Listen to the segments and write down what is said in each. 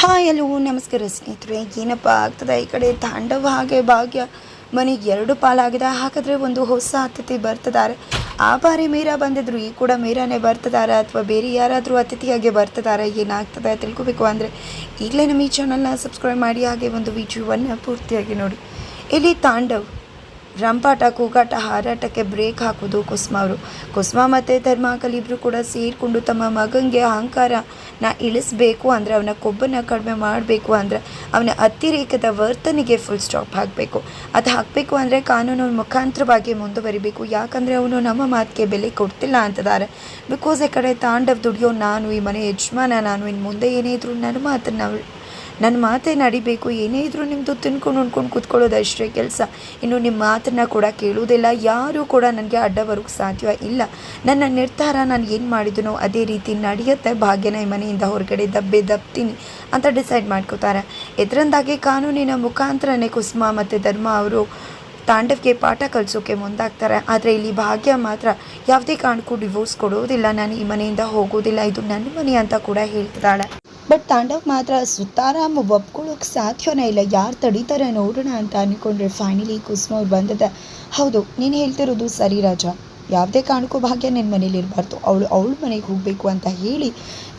Hi ಎಲ್ಲೋ ನಮಸ್ಕಾರ ಸ್ನೇಹಿತರೆ. ಏನಪ್ಪ ಆಗ್ತದೆ? ಈ ಕಡೆ ತಾಂಡವ ಹಾಗೆ ಭಾಗ್ಯ ಮನೆಗೆ ಎರಡು ಪಾಲಾಗಿದೆ. ಹಾಗಾದರೆ ಒಂದು ಹೊಸ ಅತಿಥಿ ಬರ್ತಿದ್ದಾರೆ. ಆ ಬಾರಿ ಮೀರಾ ಬಂದಿದ್ರು. ಈ ಕೂಡ ಮೀರಾನೇ ಬರ್ತಿದ್ದಾರೆ ಅಥವಾ ಬೇರೆ ಯಾರಾದರೂ ಅತಿಥಿಯಾಗಿ ಬರ್ತಿದ್ದಾರೆ? ಏನಾಗ್ತದೆ ತಿಳ್ಕೊಬೇಕು ಅಂದರೆ ಈಗಲೇ ನಮ್ಮ ಈ ಚಾನಲ್ನ ಸಬ್ಸ್ಕ್ರೈಬ್ ಮಾಡಿ, ಹಾಗೆ ಒಂದು ವಿಡಿಯೋವನ್ನು ಪೂರ್ತಿಯಾಗಿ ನೋಡಿ. ಇಲ್ಲಿ ತಾಂಡವ್ ರಂಪಾಟ, ಕೂಗಾಟ, ಹಾರಾಟಕ್ಕೆ ಬ್ರೇಕ್ ಹಾಕೋದು ಕುಸುಮ ಅವರು ಕುಸುಮ ಮತ್ತು ಧರ್ಮಾಕಲ್ ಇಬ್ಬರು ಕೂಡ ಸೇರಿಕೊಂಡು ತಮ್ಮ ಮಗನಿಗೆ ಅಹಂಕಾರನ ಇಳಿಸ್ಬೇಕು ಅಂದರೆ ಅವನ ಕೊಬ್ಬನ್ನು ಕಡಿಮೆ ಮಾಡಬೇಕು ಅಂದರೆ ಅವನ ಅತಿರೇಕದ ವರ್ತನೆಗೆ ಫುಲ್ ಸ್ಟಾಪ್ ಹಾಕಬೇಕು. ಅದು ಹಾಕಬೇಕು ಅಂದರೆ ಕಾನೂನು ಮುಖಾಂತರವಾಗಿ ಮುಂದುವರಿಬೇಕು. ಯಾಕಂದರೆ ಅವನು ನಮ್ಮ ಮಾತಿಗೆ ಬೆಲೆ ಕೊಡ್ತಿಲ್ಲ ಅಂತಿದ್ದಾರೆ ಬಿಕಾಸ್ ಈ ಕಡೆ ತಾಂಡವ್ ದುಡಿಯೋ ನಾನು, ಈ ಮನೆ ಯಜಮಾನ, ನಾನು ಇನ್ನು ಮುಂದೆ ಏನೇ ಇದ್ರು ನನ್ನ ಮಾತನ್ನು ನನ್ನ ಮಾತೇ ನಡಿಬೇಕು. ಏನೇ ಇದ್ರೂ ನಿಮ್ಮದು ತಿನ್ಕೊಂಡು, ಉಣ್ಕೊಂಡು ಕೂತ್ಕೊಳ್ಳೋದು ಅಷ್ಟೇ ಕೆಲಸ. ಇನ್ನು ನಿಮ್ಮ ಮಾತನ್ನು ಕೂಡ ಕೇಳುವುದಿಲ್ಲ. ಯಾರೂ ಕೂಡ ನನಗೆ ಅಡ್ಡ ಬರೋಕ್ಕೆ ಸಾಧ್ಯ ಇಲ್ಲ. ನನ್ನ ನಿರ್ಧಾರ ನಾನು ಏನು ಮಾಡಿದನೋ ಅದೇ ರೀತಿ ನಡೆಯುತ್ತೆ. ಭಾಗ್ಯನ ಈ ಮನೆಯಿಂದ ಹೊರಗಡೆ ದಬ್ಬೆ ದಬ್ತೀನಿ ಅಂತ ಡಿಸೈಡ್ ಮಾಡ್ಕೋತಾರೆ. ಇದರಿಂದಾಗಿ ಕಾನೂನಿನ ಮುಖಾಂತರನೇ ಕುಸುಮ ಮತ್ತು ಧರ್ಮ ಅವರು ತಾಂಡವ್ಗೆ ಪಾಠ ಕಲಿಸೋಕೆ ಮುಂದಾಗ್ತಾರೆ. ಆದರೆ ಇಲ್ಲಿ ಭಾಗ್ಯ ಮಾತ್ರ ಯಾವುದೇ ಕಾರಣಕ್ಕೂ ಡಿವೋರ್ಸ್ ಕೊಡೋದಿಲ್ಲ. ನಾನು ಈ ಮನೆಯಿಂದ ಹೋಗೋದಿಲ್ಲ. ಇದು ನನ್ನ ಮನೆ ಅಂತ ಕೂಡ ಹೇಳ್ತಿದ್ದಾಳೆ. ಬಟ್ ತಾಂಡವ್ ಮಾತ್ರ ಸುತ್ತಾರಾಮ್ ಒಪ್ಕೊಳ್ಳೋಕೆ ಸಾಧ್ಯವೇ ಇಲ್ಲ. ಯಾರು ತಡೀತಾರೆ ನೋಡೋಣ ಅಂತ ಅಂದ್ಕೊಂಡ್ರೆ ಫೈನಲಿ ಕುಸುಮ ಅವ್ರು ಬಂದಿದೆ. ಹೌದು, ನೀನು ಹೇಳ್ತಿರೋದು ಸರಿ ರಾಜ. ಯಾವುದೇ ಕಾರಣಕ್ಕೂ ಭಾಗ್ಯ ನಿನ್ನ ಮನೇಲಿ ಇರಬಾರ್ದು. ಅವಳು ಅವಳ ಮನೆಗೆ ಹೋಗಬೇಕು ಅಂತ ಹೇಳಿ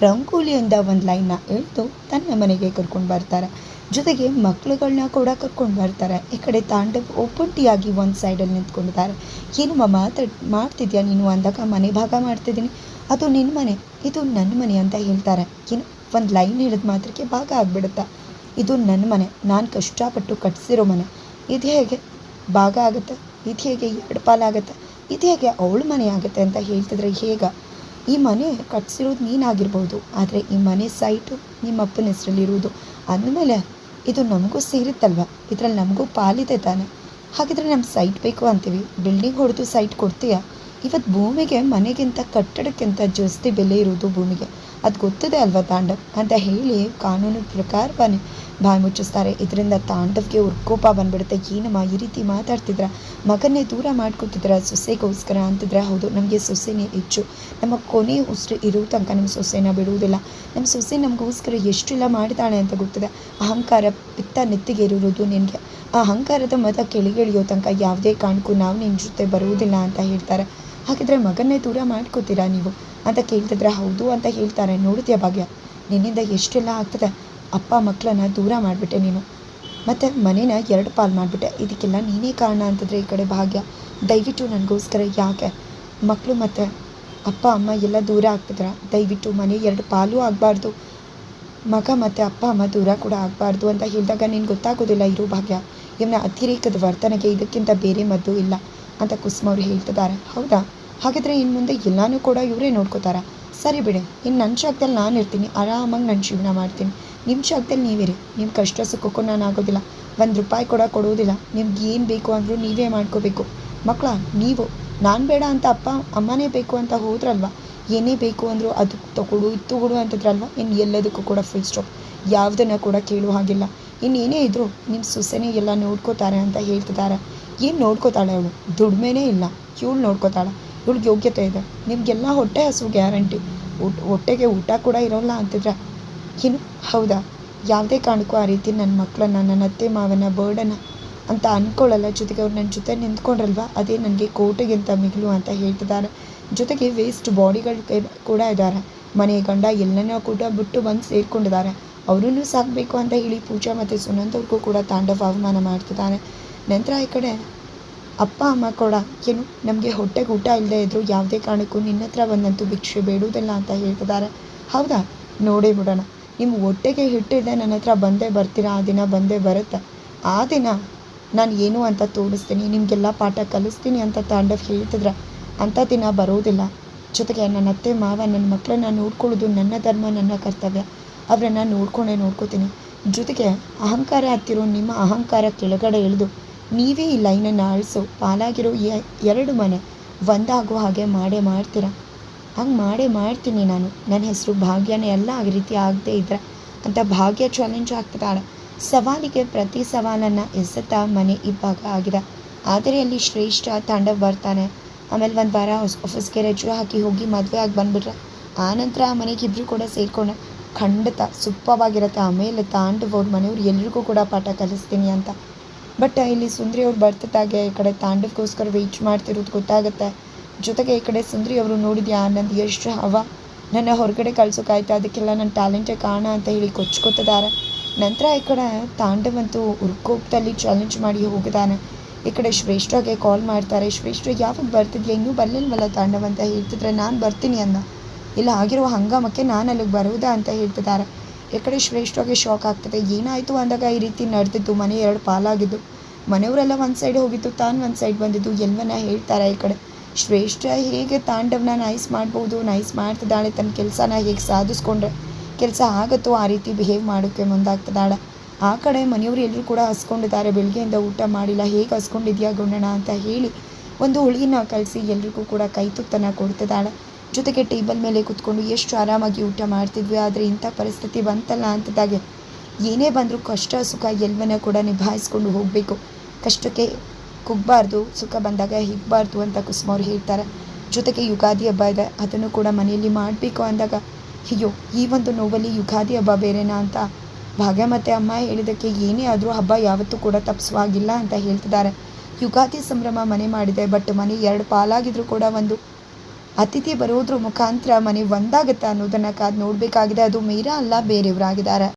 ರಂಗೋಲಿಯಿಂದ ಒಂದು ಲೈನ್ನ ಎಳೆದು ತನ್ನ ಮನೆಗೆ ಕರ್ಕೊಂಡು ಬರ್ತಾರೆ. ಜೊತೆಗೆ ಮಕ್ಳುಗಳನ್ನ ಕೂಡ ಕರ್ಕೊಂಡು ಬರ್ತಾರೆ. ಈ ಕಡೆ ತಾಂಡವ್ ಒಬ್ಬೊಟ್ಟಿಯಾಗಿ ಒಂದು ಸೈಡಲ್ಲಿ ನಿಂತ್ಕೊಂಡಿದ್ದಾರೆ. ಏನಮ್ಮ ಮಾತಾಡ್ ಮಾಡ್ತಿದ್ಯಾ ನೀನು? ಅಂದಾಗ ಮನೆ ಭಾಗ ಮಾಡ್ತಿದ್ದೀನಿ. ಅದು ನಿನ್ನ ಮನೆ. ಇದು ನನ್ನ ಮನೆ ಅಂತ ಹೇಳ್ತಾರೆ. ಏನು? ಒಂದು ಲೈನ್ ಹಿಡಿದ ಮಾತ್ರಕ್ಕೆ ಭಾಗ ಆಗಿಬಿಡುತ್ತಾ? ಇದು ನನ್ನ ಮನೆ. ನಾನು ಕಷ್ಟಪಟ್ಟು ಕಟ್ಟಿಸಿರೋ ಮನೆ. ಇದು ಹೇಗೆ? ಭಾಗ ಆಗುತ್ತೆ? ಇದು ಹೇಗೆ ಎರಡು ಪಾಲಾಗುತ್ತೆ ಇದು ಹೇಗೆ ಅವಳ ಮನೆ ಆಗುತ್ತೆ ಅಂತ ಹೇಳ್ತಿದ್ರೆ ಹೇಗ? ಈ ಮನೆ ಕಟ್ಸಿರೋದು ನೀನಾಗಿರ್ಬೋದು ಆದರೆ ಈ ಮನೆ ಸೈಟು ನಿಮ್ಮ ಅಪ್ಪನ ಹೆಸರಲ್ಲಿರುವುದು ಅಂದಮೇಲೆ ಇದು ನಮಗೂ ಸೇರುತ್ತಲ್ವ? ಇದರಲ್ಲಿ ನಮಗೂ ಪಾಲಿದೆ ತಾನೆ. ಹಾಗಿದ್ರೆ ನಮ್ಮ ಸೈಟ್ ಬೇಕು ಅಂತೀವಿ. ಬಿಲ್ಡಿಂಗ್ ಹೊಡೆದು ಸೈಟ್ ಕೊಡ್ತೀಯಾ? ಇವತ್ತು ಭೂಮಿಗೆ ಮನೆಗಿಂತ ಕಟ್ಟಡಕ್ಕಿಂತ ಜಾಸ್ತಿ ಬೆಲೆ ಇರೋದು ಭೂಮಿಗೆ. ಅದು ಗೊತ್ತಿದೆ ಅಲ್ವಾ ತಾಂಡವ್? ಅಂತ ಹೇಳಿ ಕಾನೂನು ಪ್ರಕಾರವೇ ಬಾಯಿ ಮುಚ್ಚಿಸ್ತಾರೆ. ಇದರಿಂದ ತಾಂಡವ್ಗೆ ಉರ್ಕೋಪ ಬಂದ್ಬಿಡುತ್ತೆ. ಏನಮ್ಮ ಈ ರೀತಿ ಮಾತಾಡ್ತಿದ್ರ? ಮಗನ್ನೇ ದೂರ ಮಾಡ್ಕೊತಿದ್ರ? ಸೊಸೆಗೋಸ್ಕರ ಅಂತಿದ್ರೆ? ಹೌದು, ನಮಗೆ ಸೊಸೆನೇ ಹೆಚ್ಚು. ನಮ್ಮ ಕೊನೆ ಉಸಿರು ಇರೋ ತನಕ ನಮ್ಮ ಸೊಸೆನ ಬಿಡುವುದಿಲ್ಲ. ನಮ್ಮ ಸೊಸೆ ನಮಗೋಸ್ಕರ ಎಷ್ಟೆಲ್ಲ ಮಾಡಿದಾಳೆ ಅಂತ ಗೊತ್ತಿದೆ. ಅಹಂಕಾರ ಪಿತ್ತ ನೆತ್ತಿಗೆ ಇರೋದು ನಿನಗೆ. ಆ ಅಹಂಕಾರದ ಮತ ಕೆಳಗಿಳಿಯೋ ತನಕ ಯಾವುದೇ ಕಾರಣಕ್ಕೂ ನಾವು ನಿನ್ನ ಜೊತೆ ಬರುವುದಿಲ್ಲ ಅಂತ ಹೇಳ್ತಾರೆ. ಹಾಗಿದ್ರೆ ಮಗನ್ನೇ ದೂರ ಮಾಡ್ಕೋತೀರಾ ನೀವು? ಅಂತ ಕೇಳ್ತಿದ್ರೆ, ಹೌದು ಅಂತ ಹೇಳ್ತಾರೆ. ನೋಡಿದ್ಯಾ ಭಾಗ್ಯ? ನಿನ್ನಿಂದ ಎಷ್ಟೆಲ್ಲ ಆಗ್ತದೆ? ಅಪ್ಪ ಮಕ್ಕಳನ್ನ ದೂರ ಮಾಡಿಬಿಟ್ಟೆ ನೀನು. ಮತ್ತು ಮನೇನ ಎರಡು ಪಾಲು ಮಾಡಿಬಿಟ್ಟೆ. ಇದಕ್ಕೆಲ್ಲ ನೀನೇ ಕಾರಣ ಅಂತಂದರೆ ಈ ಕಡೆ ಭಾಗ್ಯ. ದಯವಿಟ್ಟು ನನಗೋಸ್ಕರ ಯಾಕೆ? ಮಕ್ಕಳು ಮತ್ತು ಅಪ್ಪ, ಅಮ್ಮ ಎಲ್ಲ ದೂರ ಆಗ್ತಿದ್ರ. ದಯವಿಟ್ಟು ಮನೆ ಎರಡು ಪಾಲು ಆಗಬಾರ್ದು. ಮಗ ಮತ್ತು ಅಪ್ಪ, ಅಮ್ಮ ದೂರ ಕೂಡ ಆಗಬಾರ್ದು ಅಂತ ಹೇಳಿದಾಗ ನೀನು ಗೊತ್ತಾಗೋದಿಲ್ಲ ಇರೋ ಭಾಗ್ಯ. ಇವನ ಅತಿರೇಕದ ವರ್ತನೆಗೆ ಇದಕ್ಕಿಂತ ಬೇರೆ ಮದ್ದು ಇಲ್ಲ ಅಂತ ಕುಸುಮ ಅವ್ರು ಹೇಳ್ತಿದ್ದಾರೆ. ಹೌದಾ? ಹಾಗಿದ್ರೆ ಇನ್ನು ಮುಂದೆ ಎಲ್ಲನೂ ಕೂಡ ಇವರೇ ನೋಡ್ಕೋತಾರ. ಸರಿ ಬಿಡಿ ಇನ್ನು ನನ್ನ ಜಾಗದಲ್ಲಿ ನಾನು ಇರ್ತೀನಿ, ಆರಾಮಾಗಿ ನನ್ನ ಜೀವನ ಮಾಡ್ತೀನಿ. ನಿಮ್ಮ ಜಾಗದಲ್ಲಿ ನೀವಿರಿ ನಿಮ್ಮ ಕಷ್ಟ ಸುಖಕ್ಕೂ ನಾನು ಆಗೋದಿಲ್ಲ. ಒಂದು ರೂಪಾಯಿ ಕೂಡ ಕೊಡೋದಿಲ್ಲ, ನಿಮ್ಗೆ ಏನು ಬೇಕು ಅಂದರೂ ನೀವೇ ಮಾಡ್ಕೋಬೇಕು. ಮಕ್ಕಳ ನೀವು, ನಾನು ಬೇಡ ಅಂತ ಅಪ್ಪ, ಅಮ್ಮನೇ ಬೇಕು ಅಂತ ಹೋದ್ರಲ್ವ? ಏನೇ ಬೇಕು ಅಂದರೂ ಅದು ತಗೊಡು ಇದು ತಗೊಡು ಅಂತಿದ್ರಲ್ವ? ಇನ್ನು ಎಲ್ಲದಕ್ಕೂ ಕೂಡ ಫುಲ್ ಸ್ಟಾಪ್ ಯಾವುದನ್ನು ಕೂಡ ಕೇಳೋ ಹಾಗಿಲ್ಲ. ಇನ್ನೇನೇ ಇದ್ರು ಇದ್ದರೂ ನಿಮ್ಮ ಸೊಸೆನೆ ಎಲ್ಲ ನೋಡ್ಕೋತಾರೆ ಅಂತ ಹೇಳ್ತಿದ್ದಾರೆ ಏನು ನೋಡ್ಕೋತಾಳೆ ಅವಳು? ದುಡಿಮೆನೇ ಇಲ್ಲ. ಇವಳು ನೋಡ್ಕೋತಾಳೆ. ಇವಳಿಗೆ ಯೋಗ್ಯತೆ ಇದೆ. ನಿಮಗೆಲ್ಲ ಹೊಟ್ಟೆ ಹಸು ಗ್ಯಾರಂಟಿ. ಊಟ, ಹೊಟ್ಟೆಗೆ ಊಟ ಕೂಡ ಇರೋಲ್ಲ ಅಂತಿದ್ರೆ. ಇನ್ನು ಹೌದಾ? ಯಾವುದೇ ಕಾರಣಕ್ಕೂ ಆ ರೀತಿ ನನ್ನ ಮಕ್ಕಳನ್ನ ನನ್ನ ಅತ್ತೆ ಮಾವನ ಬರ್ಡನ್ನ ಅಂತ ಅಂದ್ಕೊಳ್ಳಲ್ಲ ಜೊತೆಗೆ ಅವ್ರು ನನ್ನ ಜೊತೆ ನಿಂತ್ಕೊಂಡ್ರಲ್ವ? ಅದೇ ನನಗೆ ಕೋಟೆಗಿಂತ ಮಿಗಿಲು ಅಂತ ಹೇಳ್ತಿದ್ದಾರೆ ಜೊತೆಗೆ ವೇಸ್ಟ್ ಬಾಡಿಗಳು ಕೂಡ ಇದ್ದಾರೆ ಮನೆ ಗಂಡ ಎಲ್ಲನೂ ಕೂಡ ಬಿಟ್ಟು ಬಂದು ಸೇರ್ಕೊಂಡಿದ್ದಾರೆ ಅವರನ್ನು ಸಾಕಬೇಕು ಅಂತ ಹೇಳಿ ಪೂಜಾ ಮತ್ತು ಸುನಂದ್ ಕೂಡ ತಾಂಡವ ಅವಮಾನ ಮಾಡ್ತಿದ್ದಾನೆ ನಂತರ ಈ ಕಡೆ ಅಪ್ಪ, ಅಮ್ಮ ಕೂಡ. ಏನು? ನಮಗೆ ಹೊಟ್ಟೆಗೆ ಊಟ ಇಲ್ಲದೆ ಇದ್ದರೂ ಯಾವುದೇ ಕಾರಣಕ್ಕೂ ನಿನ್ನ ಹತ್ರ ಬಂದಂತೂ ಭಿಕ್ಷೆ ಬೇಡುವುದಿಲ್ಲ ಅಂತ ಹೇಳ್ತಿದ್ದಾರೆ. ಹೌದಾ? ನೋಡಿ ಬಿಡೋಣ. ನಿಮ್ಮ ಹೊಟ್ಟೆಗೆ ಹಿಟ್ಟಿದೆ ನನ್ನ ಹತ್ರ ಬಂದೇ ಬರ್ತೀರಾ? ಆ ದಿನ ಬಂದೇ ಬರುತ್ತೆ. ಆ ದಿನ ನಾನು ಏನು ಅಂತ ತೋರಿಸ್ತೀನಿ, ನಿಮಗೆಲ್ಲ ಪಾಠ ಕಲಿಸ್ತೀನಿ ಅಂತ ತಾಂಡವ್ ಹೇಳ್ತಿದ್ರೆ. ಅಂಥ ದಿನ ಬರೋದಿಲ್ಲ. ಜೊತೆಗೆ ನನ್ನ ಅತ್ತೆ, ಮಾವ, ನನ್ನ ಮಕ್ಕಳನ್ನ ನೋಡ್ಕೊಳ್ಳೋದು ನನ್ನ ಧರ್ಮ, ನನ್ನ ಕರ್ತವ್ಯ. ಅವರನ್ನು ನೋಡ್ಕೊಂಡೇ ನೋಡ್ಕೋತೀನಿ. ಜೊತೆಗೆ ಅಹಂಕಾರ ಹತ್ತಿರೋ ನಿಮ್ಮ ಅಹಂಕಾರ ಕೆಳಗಡೆ ಇಳಿದು ನೀವೇ ಈ ಲೈನನ್ನು ಅಳಿಸೋ ಪಾಲಾಗಿರೋ ಎರಡು ಮನೆ ಒಂದಾಗೋ ಹಾಗೆ ಮಾಡೇ ಮಾಡ್ತೀರಾ? ಹಂಗೆ ಮಾಡೇ ಮಾಡ್ತೀನಿ ನಾನು. ನನ್ನ ಹೆಸರು ಭಾಗ್ಯನೇ ಎಲ್ಲ ಆ ರೀತಿ ಆಗದೆ ಇದ್ರೆ ಅಂತ ಭಾಗ್ಯ ಚಾಲೆಂಜ್ ಆಗ್ತಿದ್ದಾಳೆ ಸವಾಲಿಗೆ ಪ್ರತಿ ಸವಾಲನ್ನು ಎಸೆತಾ ಮನೆ ಇಬ್ಬಾಗ ಆಗಿದೆ. ಆದರೆ ಅಲ್ಲಿ ಶ್ರೇಷ್ಠ ತಾಂಡವ್ ಬರ್ತಾನೆ. ಆಮೇಲೆ ಒಂದು ವಾರ ಆಫೀಸ್ಗೆ ರಜೆ ಹಾಕಿ ಹೋಗಿ ಮದುವೆ ಆಗಿ ಬಂದ್ಬಿಟ್ರೆ ಆನಂತರ ಆ ಮನೆಗೆ ಇಬ್ಬರು ಕೂಡ ಸೇರಿಕೊಂಡೆ ಖಂಡಿತ ಸುಪ್ಪವಾಗಿರುತ್ತೆ ಆಮೇಲೆ ತಾಂಡವ್ ಅವ್ರ ಮನೆಯವ್ರು ಎಲ್ರಿಗೂ ಕೂಡ ಪಾಠ ಕಲಿಸ್ತೀನಿ ಅಂತ. ಬಟ್ ಇಲ್ಲಿ ಸುಂದ್ರಿ ಅವ್ರು ಬರ್ತಿದ್ದಾಗೆ ಈ ಕಡೆ ತಾಂಡವ್ಗೋಸ್ಕರ ವೆಯ್ಟ್ ಮಾಡ್ತಿರೋದು ಗೊತ್ತಾಗುತ್ತೆ. ಜೊತೆಗೆ ಈ ಕಡೆ ಸುಂದ್ರಿ ಅವರು ನೋಡಿದ್ಯಾ ನಂದು ಎಷ್ಟು ಹವ. ನನ್ನ ಹೊರಗಡೆ ಕಳ್ಸೋಕ್ಕಾಯ್ತು ಅದಕ್ಕೆಲ್ಲ ನನ್ನ ಟ್ಯಾಲೆಂಟೇ ಕಾರಣ ಅಂತ ಹೇಳಿ ಕೊಚ್ಕೊತಿದ್ದಾರೆ ನಂತರ ಈ ಕಡೆ ತಾಂಡವಂತೂ ಉರ್ಕೋಪದಲ್ಲಿ ಚಾಲೆಂಜ್ ಮಾಡಿ ಹೋಗಿದ್ದಾನೆ ಈ ಕಡೆ ಶ್ರೇಷ್ಠಗೆ ಕಾಲ್ ಮಾಡ್ತಾರೆ. ಶ್ರೇಷ್ಠ, ಯಾವಾಗ ಬರ್ತಿದ್ಯಾ? ಇನ್ನೂ ಬರಲಿಲ್ವಲ್ಲ ತಾಂಡವ ಅಂತ ಹೇಳ್ತಿದ್ರೆ ನಾನು ಬರ್ತೀನಿ ಅಂದ ಇಲ್ಲ, ಆಗಿರೋ ಹಂಗಾಮಕ್ಕೆ ನಾನು ಅಲ್ಲಿಗೆ ಬರುವುದಾ ಅಂತ ಹೇಳ್ತಿದ್ದಾರೆ ಕಡೆ ಶ್ರೇಷ್ಠಗೆ ಶಾಕ್ ಆಗ್ತದೆ. ಏನಾಯಿತು ಅಂದಾಗ ಈ ರೀತಿ ನಡೆದಿದ್ದು. ಮನೆ ಎರಡು ಪಾಲಾಗಿದ್ದು. ಮನೆಯವರೆಲ್ಲ ಒಂದು ಸೈಡ್ ಹೋಗಿದ್ದು ತಾನು ಒಂದು ಸೈಡ್ ಬಂದಿದ್ದು. ಎಲ್ಲವನ್ನ ಹೇಳ್ತಾರೆ ಈ ಕಡೆ? ಶ್ರೇಷ್ಠ ಹೇಗೆ ತಾಂಡವನ ನೈಸ್ ಮಾಡ್ಬೋದು ನೈಸ್ ಮಾಡ್ತಿದ್ದಾಳೆ. ತನ್ನ ಕೆಲಸನ ಹೇಗೆ ಸಾಧಿಸ್ಕೊಂಡ್ರೆ? ಕೆಲಸ ಆಗುತ್ತೋ ಆ ರೀತಿ ಬಿಹೇವ್ ಮಾಡೋಕ್ಕೆ ಮುಂದಾಗ್ತದಾಳ ಆ ಕಡೆ ಮನೆಯವರು ಎಲ್ಲರೂ ಕೂಡ ಹಸ್ಕೊಂಡಿದ್ದಾರೆ. ಬೆಳಗ್ಗೆಯಿಂದ ಊಟ ಮಾಡಿಲ್ಲ. ಹೇಗೆ ಹಸ್ಕೊಂಡಿದ್ಯಾ ಗುಂಡಣ್ಣ ಅಂತ ಹೇಳಿ ಒಂದು ಹುಳಿನ ಕಳಿಸಿ ಎಲ್ರಿಗೂ ಕೂಡ ಕೈ ತುತ್ತನ್ನು ಕೊಡ್ತಿದ್ದಾಳೆ ಜೊತೆಗೆ ಟೇಬಲ್ ಮೇಲೆ ಕೂತ್ಕೊಂಡು ಎಷ್ಟು ಆರಾಮಾಗಿ ಊಟ ಮಾಡ್ತಿದ್ವಿ, ಆದರೆ ಇಂಥ ಪರಿಸ್ಥಿತಿ ಬಂತಲ್ಲ ಅಂತದಾಗೆ. ಏನೇ ಬಂದರೂ ಕಷ್ಟ, ಸುಖ ಎಲ್ಲವನ್ನ ಕೂಡ ನಿಭಾಯಿಸ್ಕೊಂಡು ಹೋಗಬೇಕು. ಕಷ್ಟಕ್ಕೆ ಕುಗ್ಬಾರ್ದು, ಸುಖ ಬಂದಾಗ ಹಿಗ್ಬಾರ್ದು ಅಂತ ಕುಸುಮವ್ರು ಹೇಳ್ತಾರೆ. ಜೊತೆಗೆ ಯುಗಾದಿ ಹಬ್ಬ ಇದೆ, ಅದನ್ನು ಕೂಡ ಮನೆಯಲ್ಲಿ ಮಾಡಬೇಕು ಅಂದಾಗ, ಅಯ್ಯೋ, ಈ ಒಂದು ನೋವಲ್ಲಿ ಯುಗಾದಿ ಹಬ್ಬ ಬೇರೆನಾ ಅಂತ ಭಾಗ್ಯ ಮತ್ತು ಅಮ್ಮ ಹೇಳಿದ್ದಕ್ಕೆ ಏನೇ ಆದರೂ ಹಬ್ಬ ಯಾವತ್ತೂ ಕೂಡ ತಪ್ಪಿಸುವಾಗಿಲ್ಲ ಅಂತ ಹೇಳ್ತಿದ್ದಾರೆ. ಯುಗಾದಿ ಸಂಭ್ರಮ ಮನೆ ಮಾಡಿದೆ, ಬಟ್ ಮನೆ ಎರಡು ಪಾಲಾಗಿದ್ರೂ ಕೂಡ ಒಂದು ಅತಿಥಿ ಬರೋದ್ರ ಮುಖಾಂತರ ಮನೆ ಒಂದಾಗುತ್ತೆ ಅನ್ನೋದನ್ನ ಕಾದು ನೋಡಬೇಕಾಗಿದೆ. ಅದು ಮೀರಾ ಅಲ್ಲ ಬೇರೆಯವರಾಗಿದ್ದಾರೆ.